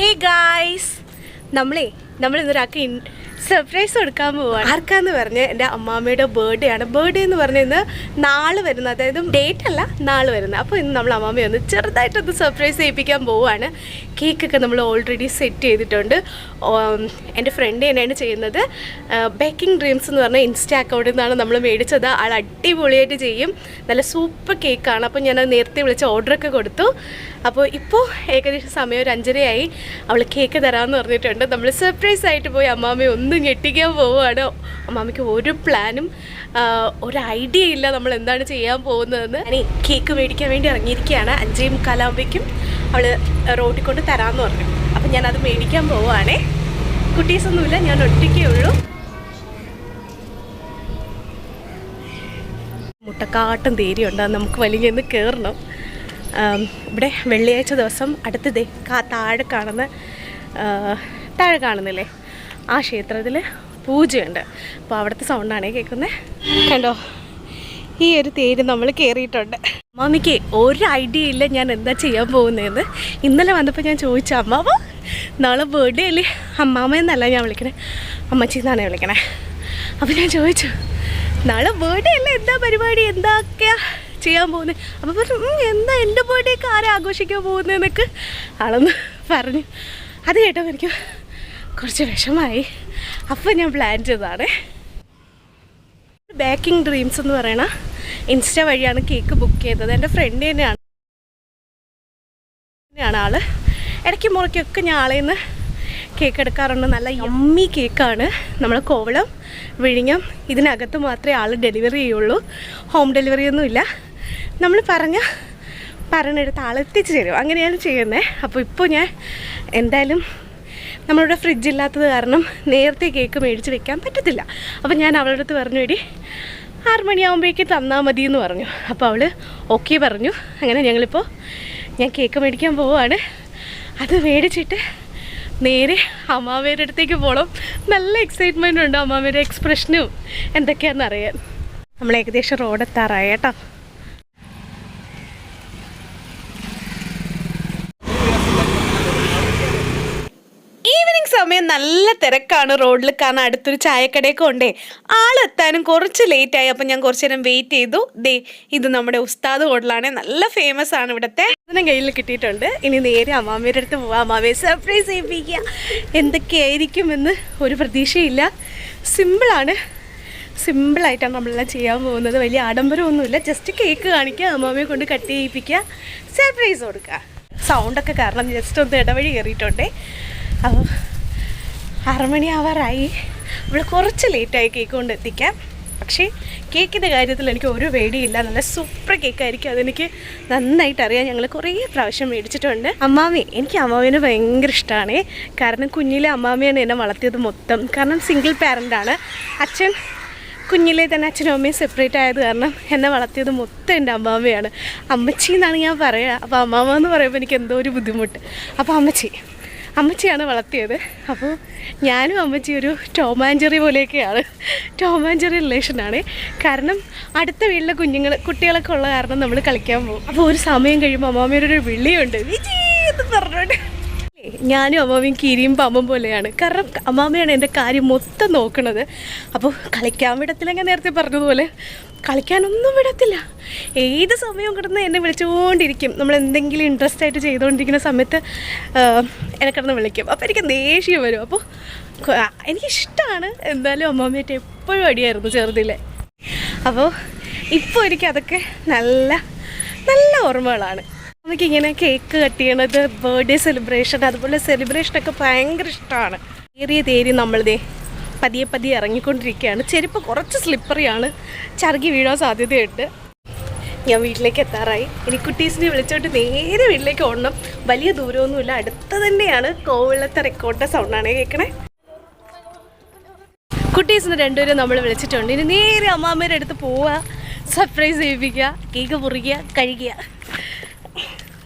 Hey guys നമ്മളേ നമ്മൾ ഇന്നൊരാൾക്ക് surprise കൊടുക്കാൻ പോവാണ്. ആർക്കാന്ന് പറഞ്ഞ് എന്റെ അമ്മാമ്മയുടെ ബർത്ത്ഡേ ആണ്. ബർത്ത്ഡേ എന്ന് പറഞ്ഞ ഇന്ന് നാളെ വരുന്നത് അതായത് ഡേറ്റ് അല്ല നാളെ വരുന്നത് അപ്പോൾ ഇന്ന് നമ്മൾ അമ്മാമ്മയെ ഒന്ന് ചെറുതായിട്ടൊന്ന് സർപ്രൈസ് ചെയ്യിപ്പിക്കാൻ പോവുകയാണ് കേക്കൊക്കെ നമ്മൾ ഓൾറെഡി സെറ്റ് ചെയ്തിട്ടുണ്ട്. എന്റെ ഫ്രണ്ട് തന്നെയാണ് ചെയ്യുന്നത്. ബേക്കിംഗ് ഡ്രീംസ് എന്ന് പറഞ്ഞ ഇൻസ്റ്റ അക്കൗണ്ടിൽ നിന്നാണ് നമ്മൾ മേടിച്ചത്. ആൾ അടിപൊളിയായിട്ട് ചെയ്യും. നല്ല സൂപ്പർ കേക്കാണ് അപ്പോൾ ഞാൻ നേരത്തെ വിളിച്ച് ഓർഡറൊക്കെ കൊടുത്തു. അപ്പോൾ ഇപ്പോൾ ഏകദേശം സമയം ഒരു അഞ്ചരയായി. അവൾ കേക്ക് തരാമെന്ന് പറഞ്ഞിട്ടുണ്ട്. നമ്മൾ സർപ്രൈസ് ആയിട്ട് പോയി അമ്മാമ്മയെ ഒന്നും ഞെട്ടിക്കാൻ പോവുകയാണ്. അമ്മാമ്മയ്ക്ക് ഒരു പ്ലാനും ഒരു ഐഡിയ ഇല്ല നമ്മൾ എന്താണ് ചെയ്യാൻ പോകുന്നതെന്ന്. ഇനി കേക്ക് മേടിക്കാൻ വേണ്ടി ഇറങ്ങിയിരിക്കുകയാണ്. അഞ്ചേ മുക്കാലാകുമ്പോഴേക്കും അവൾ റോഡിൽ കൊണ്ട് തരാമെന്ന് പറഞ്ഞു. അപ്പം ഞാനത് മേടിക്കാൻ പോവുകയാണേ. കുട്ടീസൊന്നുമില്ല ഞാൻ ഒറ്റയ്ക്കേ ഉള്ളൂ. മുട്ടക്കാട്ടും തേരിയുണ്ട്. നമുക്ക് വലിഞ്ഞെന്ന് കയറണം ഇവിടെ വെള്ളിയാഴ്ച ദിവസം അടുത്തതേ കാ താഴെ കാണുന്ന താഴെ കാണുന്നില്ലേ? ആ ക്ഷേത്രത്തിൽ പൂജയുണ്ട്. അപ്പോൾ അവിടുത്തെ സൗണ്ടാണ് കേൾക്കുന്നത് കണ്ടോ? ഈ ഒരു തേര് നമ്മൾ കയറിയിട്ടുണ്ട് അമ്മാമിക്ക് ഒരു ഐഡിയ ഇല്ല ഞാൻ എന്താ ചെയ്യാൻ പോകുന്നതെന്ന് ഇന്നലെ വന്നപ്പോൾ ഞാൻ ചോദിച്ചു അമ്മാവ നാളെ ബർത്ത്ഡേ അല്ലേ? അമ്മാമ്മയെന്നല്ല ഞാൻ വിളിക്കണേ. അമ്മച്ചി എന്നാണ് വിളിക്കണേ. അപ്പോൾ ഞാൻ ചോദിച്ചു നാളെ ബർത്ത്ഡേ അല്ലേ? എന്താ പരിപാടി? എന്തൊക്കെയാ ചെയ്യാൻ പോകുന്നത് അപ്പോൾ പറഞ്ഞു "ഉം, എന്താ എന്റെ ബർത്ത്ഡേ ഒക്കെ ആരാ ആഘോഷിക്കാൻ പോകുന്നതെന്നൊക്കെ ആളൊന്ന് പറഞ്ഞു. അത് കേട്ടപ്പോൾ എനിക്ക് കുറച്ച് വിഷമായി. അപ്പോൾ ഞാൻ പ്ലാൻ ചെയ്തതാണ്. ബേക്കിംഗ് ഡ്രീംസ് എന്ന് പറയണ ഇൻസ്റ്റ വഴിയാണ് കേക്ക് ബുക്ക് ചെയ്തത്. എന്റെ ഫ്രണ്ട് തന്നെയാണ്. തന്നെയാണ് ആൾ. ഇടയ്ക്ക് മുറയ്ക്കൊക്കെ ഞാൻ ആളെ നിന്ന് കേക്ക് എടുക്കാറുണ്ട്. നല്ല യമ്മി കേക്കാണ് നമ്മൾ കോവളം വിഴിഞ്ഞം ഇതിനകത്ത് മാത്രമേ ആൾ ഡെലിവറി ചെയ്യുള്ളൂ. ഹോം ഡെലിവറി ഒന്നുമില്ല. നമ്മൾ പറഞ്ഞ പറഞ്ഞെടുത്ത് ആളെത്തിച്ച് തരും. അങ്ങനെയാണ് ചെയ്യുന്നത് അപ്പോൾ ഇപ്പോൾ ഞാൻ എന്തായാലും നമ്മളിവിടെ ഫ്രിഡ്ജ് ഇല്ലാത്തത് കാരണം നേരത്തെ കേക്ക് മേടിച്ച് വെക്കാൻ പറ്റത്തില്ല. അപ്പോൾ ഞാൻ അവളുടെ അടുത്ത് പറഞ്ഞു എടി ആറ് മണിയാകുമ്പോഴേക്കും തന്നാൽ മതി എന്ന് പറഞ്ഞു. അപ്പോൾ അവൾ ഓക്കെ പറഞ്ഞു. അങ്ങനെ ഞങ്ങളിപ്പോൾ ഞാൻ കേക്ക് മേടിക്കാൻ പോവുകയാണ് അത് മേടിച്ചിട്ട് നേരെ അമ്മാവേരുടെ അടുത്തേക്ക് പോകണം നല്ല എക്സൈറ്റ്മെന്റ് ഉണ്ട് അമ്മാവേരുടെ എക്സ്പ്രഷനും എന്തൊക്കെയാണെന്ന് അറിയാൻ. നമ്മൾ ഏകദേശം റോഡെത്താറായി കേട്ടോ ഈവനിങ് സമയം നല്ല തിരക്കാണ് റോഡിൽ കാരണം അടുത്തൊരു ചായക്കടയൊക്കെ ഉണ്ടേ. ആളെത്താനും കുറച്ച് ലേറ്റ് ആയി. അപ്പം ഞാൻ കുറച്ച് നേരം വെയിറ്റ് ചെയ്തു. ദേ ഇത് നമ്മുടെ ഉസ്താദ് ഹോട്ടലാണ്. നല്ല ഫേമസ് ആണ് ഇവിടുത്തെ. അതിനും കയ്യിൽ കിട്ടിയിട്ടുണ്ട്. ഇനി നേരെ അമ്മാമ്മയുടെ അടുത്ത് പോവാം. അമ്മാമയെ സർപ്രൈസ് ചെയ്യിപ്പിക്കുക. എന്തൊക്കെയായിരിക്കുമെന്ന് ഒരു പ്രതീക്ഷയില്ല. സിമ്പിളാണ് സിമ്പിളായിട്ടാണ് നമ്മളെല്ലാം ചെയ്യാൻ പോകുന്നത്. വലിയ ആഡംബരമൊന്നുമില്ല. ജസ്റ്റ് കേക്ക് കാണിക്കുക അമ്മാമയെ കൊണ്ട് കട്ട് ചെയ്യിപ്പിക്കുക സർപ്രൈസ് കൊടുക്കുക. സൗണ്ടൊക്കെ കാരണം ജസ്റ്റ് ഒന്ന് ഇടവഴി കയറിയിട്ടുണ്ടേ. അപ്പോൾ ആറുമണി ആവാറായി ഇവിടെ കുറച്ച് ലേറ്റായി കേക്ക് കൊണ്ട് എത്തിക്കാം. പക്ഷേ കേക്കിന്റെ കാര്യത്തിൽ എനിക്ക് ഒരു പേടിയില്ല. നല്ല സൂപ്പർ കേക്കായിരിക്കും അതെനിക്ക് നന്നായിട്ട് അറിയാം. ഞങ്ങൾ കുറേ പ്രാവശ്യം മേടിച്ചിട്ടുണ്ട്. അമ്മാമി എനിക്ക് അമ്മാവിനെ ഭയങ്കര ഇഷ്ടമാണ് കാരണം കുഞ്ഞിലെ അമ്മാമിയാണ് എന്നെ വളർത്തിയത് മൊത്തം. കാരണം സിംഗിൾ പാരന്റാണ് അച്ഛൻ കുഞ്ഞിലെ തന്നെ അച്ഛനും അമ്മയും സെപ്പറേറ്റ് ആയത് കാരണം എന്നെ വളർത്തിയത് മൊത്തം എന്റെ അമ്മാമ്മയാണ് അമ്മച്ചി എന്നാണ് ഞാൻ പറയുക അപ്പോൾ അമ്മാമ്മ എന്ന് പറയുമ്പോൾ എനിക്ക് എന്തോ ഒരു ബുദ്ധിമുട്ട്. അപ്പോൾ അമ്മച്ചി അമ്മച്ചിയാണ് വളർത്തിയത്. അപ്പോൾ ഞാനും അമ്മച്ചി ഒരു ടോമാഞ്ചറി പോലെയൊക്കെയാണ്. ടോമാഞ്ചറി റിലേഷനാണ് കാരണം അടുത്ത വീട്ടിലെ കുഞ്ഞുങ്ങൾ കുട്ടികളൊക്കെ ഉള്ള കാരണം നമ്മൾ കളിക്കാൻ പോകും. അപ്പോൾ ഒരു സമയം കഴിയുമ്പോൾ അമ്മാമ്മയുടെ ഒരു വിളിയുണ്ട്. വിജി എന്ന് പറഞ്ഞോണ്ട് ഞാനും അമ്മാമയും കിരിയും പാമ്പും പോലെയാണ്. കാരണം അമ്മാമയാണ് എന്റെ കാര്യം മൊത്തം നോക്കുന്നത് അപ്പോൾ കളിക്കാൻ വിടത്തില്ല ഞാൻ നേരത്തെ പറഞ്ഞതുപോലെ. കളിക്കാനൊന്നും വിടത്തില്ല. ഏത് സമയവും കിടന്ന് എന്നെ വിളിച്ചുകൊണ്ടിരിക്കും നമ്മൾ എന്തെങ്കിലും ഇൻട്രസ്റ്റ് ആയിട്ട് ചെയ്തുകൊണ്ടിരിക്കുന്ന സമയത്ത് എന്നെ കിടന്ന് വിളിക്കും. അപ്പോൾ എനിക്ക് ദേഷ്യം വരും. അപ്പോൾ എനിക്കിഷ്ടമാണ് എന്തായാലും അമ്മാമ്മയായിട്ട് എപ്പോഴും അടിയായിരുന്നു ചെറുതിലെ. അപ്പോൾ ഇപ്പോൾ എനിക്ക് അതൊക്കെ നല്ല നല്ല ഓർമ്മകളാണ്. നമുക്ക് ഇങ്ങനെ കേക്ക് കട്ട് ചെയ്യണത് ബർത്ത്ഡേ സെലിബ്രേഷൻ അതുപോലെ സെലിബ്രേഷനൊക്കെ ഭയങ്കര ഇഷ്ടമാണ് ഏറിയ തേരി നമ്മളിതേ പതിയെ പതിയെ ഇറങ്ങിക്കൊണ്ടിരിക്കുകയാണ്. ചെരുപ്പ് കുറച്ച് സ്ലിപ്പറിയാണ് ചറുകി വീഴാൻ സാധ്യതയുണ്ട്. ഞാൻ വീട്ടിലേക്ക് എത്താറായി. ഇനി കുട്ടീസിനെ വിളിച്ചോട്ട് നേരെ വീട്ടിലേക്ക് ഓടണം. വലിയ ദൂരമൊന്നുമില്ല. അടുത്ത് തന്നെയാണ് കോവിളത്തെ റെക്കോർഡിന്റെ സൗണ്ടാണ് കേൾക്കണേ കുട്ടീസിന് രണ്ടുപേരും നമ്മൾ വിളിച്ചിട്ടുണ്ട്. ഇനി നേരെ അമ്മാമ്മേരെ അടുത്ത് പോവുക. സർപ്രൈസ് ചെയ്യിപ്പിക്കുക. കേക്ക് മുറിക്കുക കഴിക്കുക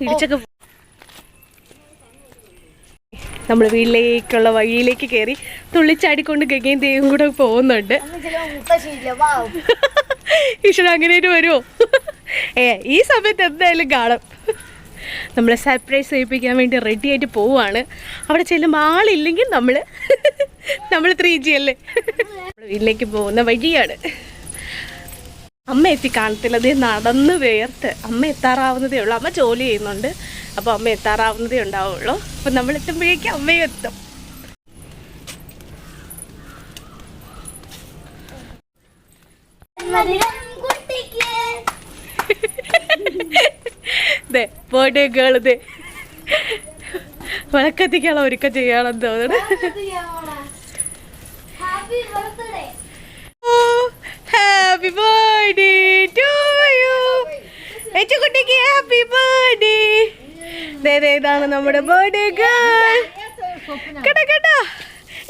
ഇടിച്ചൊക്കെ നമ്മൾ വീട്ടിലേക്കുള്ള വഴിയിലേക്ക് കയറി തുള്ളിച്ചാടിക്കൊണ്ട് ഗംഗയും ദേവും കൂടെ പോകുന്നുണ്ട്. ഈശ്വരൻ അങ്ങനെ വരുമോ ഏ ഈ സമയത്ത് എന്തായാലും കാണും. നമ്മളെ സർപ്രൈസ് ചെയ്യിപ്പിക്കാൻ വേണ്ടി റെഡി ആയിട്ട് പോവാണ് അവിടെ ചെല്ലുമ്പോൾ ആളില്ലെങ്കിൽ നമ്മൾ നമ്മൾ ത്രീ ജി അല്ലേ? വീട്ടിലേക്ക് പോകുന്ന വഴിയാണ്. അമ്മ എത്തി കാണത്തില്ല. അത് നടന്ന് വേർത്ത്. അമ്മ എത്താറാവുന്നതേ ഉള്ളൂ. അമ്മ ജോലി ചെയ്യുന്നുണ്ട്. അപ്പോൾ അമ്മ എത്താറാവുന്നതേ ഉണ്ടാവുള്ളൂ. അപ്പം നമ്മൾ എത്തുമ്പോഴേക്കും അമ്മയും എത്തും. ദേ ഗേൾ ദേ. വിളക്കത്തിക്കാനുള്ള ഒരുക്കം ചെയ്യാണെന്ന് തോന്നുന്നു happy birthday happy birthday to you കുട്ടിക്ക് ഹാപ്പി ബർത്ത്ഡേ ദേ ദേ ഇതാണ് നമ്മുടെ ബർത്ത്ഡേ ഗേൾ കേട്ടോ കേട്ടോ.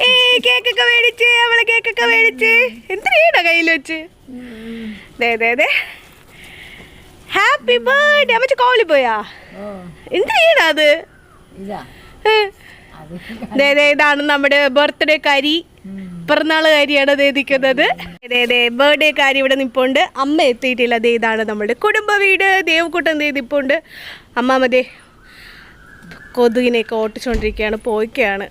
ഏ കേക്കൊക്കെ മേടിച്ച് അവൾ കേക്കൊക്കെ മേടിച്ച്. എന്തിനാ കയ്യിൽ വെച്ച്? ഹാപ്പി ബർത്ത്ഡേ അമ്മച്ച് കോളി പോയാ? എന്തിനാ അത്? ഇതാണ് നമ്മുടെ ബർത്ത്ഡേ കാരി. പിറന്നാൾ കാര്യാണ് ദേ നിൽക്കുന്നത് ദേ ദേ ബർത്ത്ഡേ കാര്യം ഇവിടെ നിപ്പുണ്ട്. അമ്മ എത്തിയിട്ടില്ല. ദേ ഇതാണ് നമ്മുടെ കുടുംബ വീട്. ദേവക്കൂട്ടം ദേ നിൽപ്പുണ്ട് അമ്മാമതേ കൊതുകിനെയൊക്കെ ഓട്ടിച്ചോണ്ടിരിക്കുകയാണ് പോയിക്കാണ്.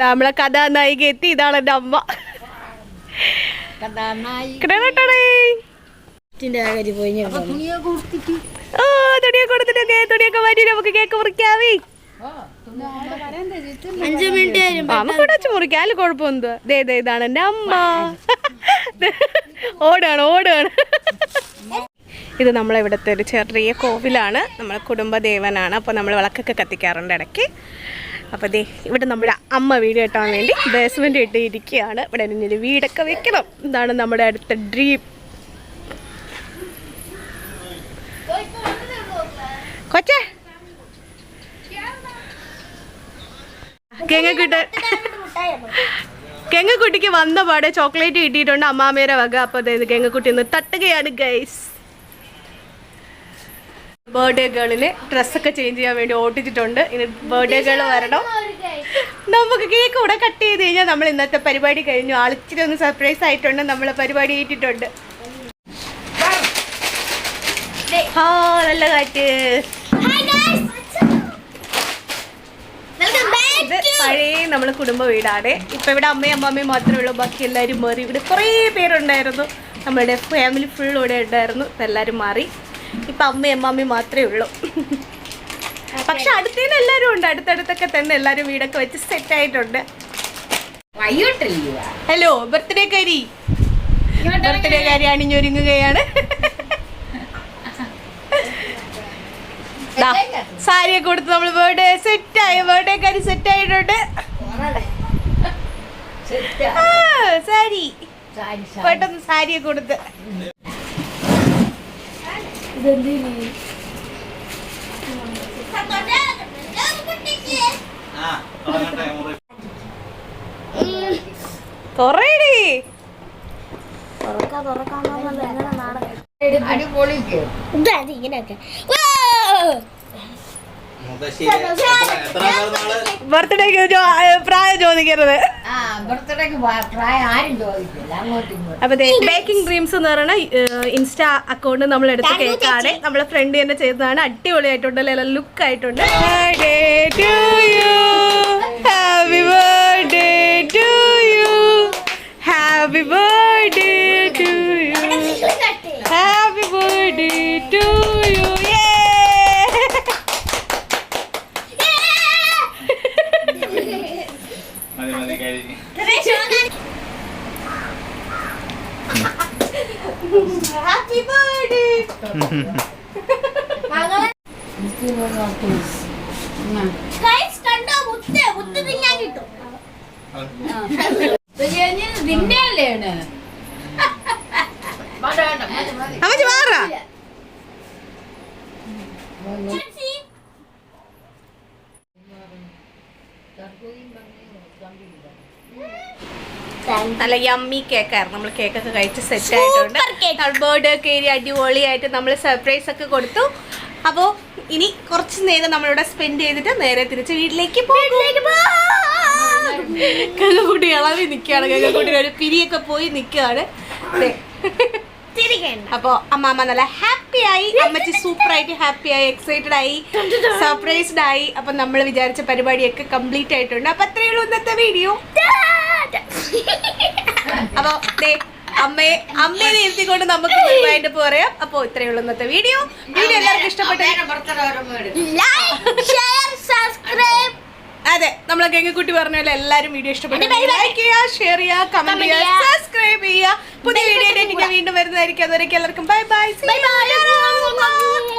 ദാ നമ്മളെ കഥാനായിക എത്തി ഇതാണ് എന്റെ അമ്മ. തുണിയൊക്കെ കൊടുത്തിട്ടൊക്കെ തുണിയൊക്കെ മാറ്റി നമുക്ക് കേക്ക് മുറിക്കാവേ. അഞ്ചു മിനിറ്റ് വെച്ച് മുറിക്കാം. അതിൽ ദേ ദേ ഇതാണ് എന്റെ അമ്മ. ഓടാണ് ഓടാണ്. ഇത് നമ്മളിവിടുത്തെ ഒരു ചെറിയ കോവിലാണ്. നമ്മളെ കുടുംബദേവനാണ്. അപ്പോൾ നമ്മൾ വിളക്കൊക്കെ കത്തിക്കാറുണ്ട് ഇടയ്ക്ക്. അപ്പോൾ ദേ ഇവിടെ നമ്മുടെ അമ്മ വീട് കെട്ടാൻ വേണ്ടി ബേസ്മെന്റ് ഇട്ട് ഇരിക്കുകയാണ് ഇവിടെ ഒരു വീടൊക്കെ വെക്കണം. ഇതാണ് നമ്മുടെ അടുത്ത ഡ്രീം. കൊച്ചേ. കിട്ട. കെങ്ങക്കുട്ടിക്ക് വന്ന പാടെ ചോക്ലേറ്റ് കിട്ടിയിട്ടുണ്ട് അമ്മാമേരെ വക. അപ്പൊ അതായത് കെങ്ങക്കുട്ടി ഒന്ന് തട്ടുകയാണ് ഗൈസ്. ബർത്ത്ഡേ ഗേളിന് ഡ്രസ്സൊക്കെ ചേഞ്ച് ചെയ്യാൻ വേണ്ടി ഓട്ടിച്ചിട്ടുണ്ട് ഇനി ബർത്ത്ഡേ ഗേൾ വരണം. നമുക്ക് കേക്ക് കൂടെ കട്ട് ചെയ്ത് കഴിഞ്ഞാൽ നമ്മൾ ഇന്നത്തെ പരിപാടി കഴിഞ്ഞു. ആളിച്ചിരി ഒന്ന് സർപ്രൈസ് ആയിട്ടുണ്ട്. നമ്മൾ പരിപാടി ഏറ്റിട്ടുണ്ട്. ഹോ നല്ല കാറ്റ്. പഴയ നമ്മളെ കുടുംബ വീടാണ്. ഇപ്പൊ ഇവിടെ അമ്മയും അമ്മാമ്മയും മാത്രമേ ഉള്ളൂ. ബാക്കി എല്ലാരും മാറി. ഇവിടെ കുറേ പേരുണ്ടായിരുന്നു. നമ്മുടെ ഫാമിലി ഫുൾ ഇവിടെ ഉണ്ടായിരുന്നു. എല്ലാരും എല്ലാവരും മാറി. ഇപ്പൊ അമ്മയും അമ്മാമ്മയും മാത്രമേ ഉള്ളൂ. പക്ഷെ അടുത്തേന്ന് എല്ലാവരും ഉണ്ട്. അടുത്തടുത്തൊക്കെ തന്നെ എല്ലാവരും വീടൊക്കെ വെച്ച് സെറ്റ് ആയിട്ടുണ്ട്. ഹലോ ബർത്ത്ഡേ കാരി. ബർത്ത്ഡേ കാരി അണിഞ്ഞൊരുങ്ങുകയാണ്. ദാ, സാരിയൊക്കെ കൊടുത്ത് നമ്മൾ ബർത്ത്ഡേ സെറ്റ് ആയി. ബർത്ത്ഡേ കാരി സെറ്റ് ആയിട്ടുണ്ട്. സാരി. പെട്ടെന്ന് സാരിയൊക്കെ കൊടുത്ത്. തുറയടി. അടിപൊളിക്ക് ഇതാ ഇങ്ങനെയൊക്കെ. ബർത്ത്ഡേക്ക് പ്രായം ചോദിക്കരുത്. അപ്പൊ ബേക്കിംഗ് ഡ്രീംസ് എന്ന് പറയുന്ന ഇൻസ്റ്റാ അക്കൗണ്ട് നമ്മൾ എടുത്ത കേക്കാണ് നമ്മളെ ഫ്രണ്ട് തന്നെ ചെയ്തതാണ്. അടിപൊളിയായിട്ടുണ്ട് ലുക്ക് ആയിട്ടുണ്ട്. ഹാപ്പി ബർത്ത്ഡേ കണ്ടോ? മുത്ത് മുത്ത് തിന്നാൻ കിട്ടും. നിന്റെ അല്ലേണ് അമ്മച്ചി മാറാ. നല്ല യമ്മി കേക്കായിരുന്നു നമ്മൾ കേക്കൊക്കെ കഴിച്ച് സെറ്റ് ആയിട്ടുണ്ട്. ബേർഡ് ഏരി അടിപൊളിയായിട്ട് നമ്മൾ സർപ്രൈസ് ഒക്കെ കൊടുത്തു. അപ്പോൾ ഇനി കുറച്ച് നേരം നമ്മളിവിടെ സ്പെൻഡ് ചെയ്തിട്ട് നേരെ തിരിച്ച് വീട്ടിലേക്ക് കങ്ങക്കുട്ടി ഇളവി നിൽക്കുകയാണ്. കങ്ങക്കുട്ടി ഒരു പിരിയൊക്കെ പോയി നിൽക്കുകയാണ്. അപ്പോ അമ്മാമ്മ നല്ല ഹാപ്പി ആയി. അമ്മച്ചി സൂപ്പർ ആയിട്ട് ഹാപ്പി ആയി എക്സൈറ്റഡ് ആയി സർപ്രൈസ്ഡ് ആയി. അപ്പൊ നമ്മൾ വിചാരിച്ച പരിപാടിയൊക്കെ കംപ്ലീറ്റ് ആയിട്ടുണ്ട്. അപ്പൊ അത്രയുള്ളൂ ഇന്നത്തെ വീഡിയോ അപ്പൊ ദേ അമ്മയെ അമ്മയെ ഇരുത്തിക്കൊണ്ട് നമുക്ക് വൈകിട്ട് പറയാം. അപ്പൊ ഇത്രയേ ഉള്ളൂ ഇന്നത്തെ വീഡിയോ. വീഡിയോ എല്ലാവർക്കും ഇഷ്ടപ്പെട്ടു? അതെ നമ്മളെ ഗംഗക്കുട്ടി പറഞ്ഞ പോലെ എല്ലാരും വീഡിയോ ഇഷ്ടപ്പെട്ടു. ലൈക്ക് ചെയ്യുക ഷെയർ ചെയ്യാ കമന്റ് ചെയ്യാ ചെയ്യുക. സബ്സ്ക്രൈബ് ചെയ്യുക. പുതിയ വീഡിയോ വീണ്ടും വരുന്നതായിരിക്കും. അതുവരെ എല്ലാവർക്കും ബൈ ബൈ ബൈ ബൈ